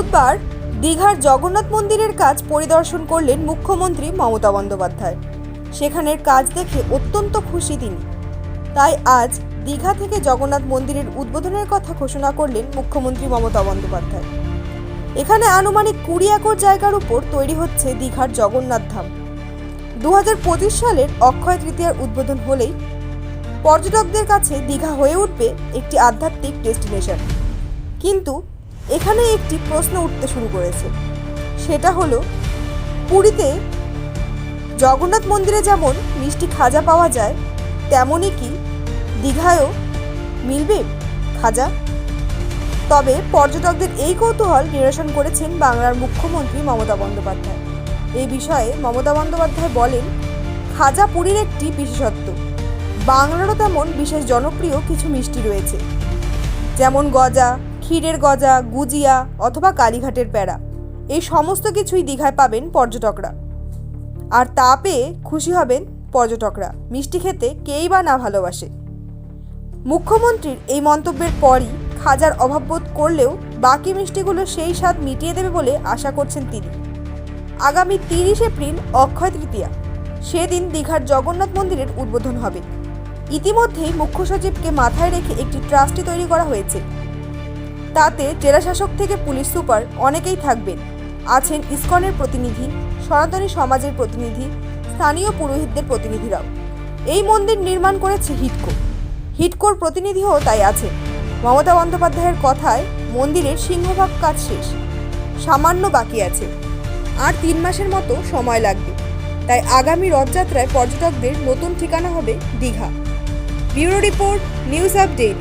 বুধবার দীঘার জগন্নাথ মন্দিরের কাজ পরিদর্শন করলেন মুখ্যমন্ত্রী মমতা বন্দ্যোপাধ্যায়। সেখানের কাজ দেখে অত্যন্ত খুশি তিনি। তাই আজ দীঘা থেকে জগন্নাথ মন্দিরের উদ্বোধনের কথা ঘোষণা করলেন মুখ্যমন্ত্রী মমতা বন্দ্যোপাধ্যায়। এখানে আনুমানিক কুড়ি একর জায়গার উপর তৈরি হচ্ছে দীঘার জগন্নাথ ধাম। দু হাজার পঁচিশ সালের অক্ষয় তৃতীয়ার উদ্বোধন হলেই পর্যটকদের কাছে দীঘা হয়ে উঠবে একটি আধ্যাত্মিক ডেস্টিনেশন। কিন্তু এখানে একটি প্রশ্ন উঠতে শুরু করেছে। সেটা হলো, পুরীতে জগন্নাথ মন্দিরে যেমন মিষ্টি খাজা পাওয়া যায় তেমনই কি দীঘায়ও মিলবে খাজা? তবে পর্যটকদের এই কৌতূহল নিরসন করেছেন বাংলার মুখ্যমন্ত্রী মমতা বন্দ্যোপাধ্যায়। এই বিষয়ে মমতা বন্দ্যোপাধ্যায় বলেন, খাজা পুরীর একটি বিশেষত্ব, বাংলারও তেমন বিশেষ জনপ্রিয় কিছু মিষ্টি রয়েছে। যেমন গজা ক্ষীরের গজা, গুজিয়া অথবা কালীঘাটের প্যাড়া এই সমস্ত কিছুই দীঘায় পাবেন পর্যটকরা। আর তা পেয়ে খুশি হবেন পর্যটকরা। মিষ্টি খেতে কেই বা না ভালোবাসে। মুখ্যমন্ত্রীর এই মন্তব্যের পরই খাজার অভাববোধ করলেও বাকি মিষ্টিগুলো সেই স্বাদ মিটিয়ে দেবে বলে আশা করছেন তিনি। আগামী তিরিশ এপ্রিল অক্ষয় তৃতীয়া। সেদিন দীঘার জগন্নাথ মন্দিরের উদ্বোধন হবে। ইতিমধ্যেই মুখ্য সচিবকে মাথায় রেখে একটি ট্রাস্টি তৈরি করা হয়েছে। তাতে জেলাশাসক থেকে পুলিশ সুপার অনেকেই থাকবেন। আছেন ইসকনের প্রতিনিধি, সনাতনী সমাজের প্রতিনিধি, স্থানীয় পুরোহিতদের প্রতিনিধিরাও। এই মন্দির নির্মাণ করেছে হিটকো হিটকোর প্রতিনিধিও তাই আছে মমতা বন্দ্যোপাধ্যায়ের কথায় মন্দিরের সিংহভাগ কাজ শেষ। সামান্য বাকি আছে। আর তিন মাসের মতো সময় লাগবে। তাই আগামী রথযাত্রায় পর্যটকদের নতুন ঠিকানা হবে Digha. Bureau report, news update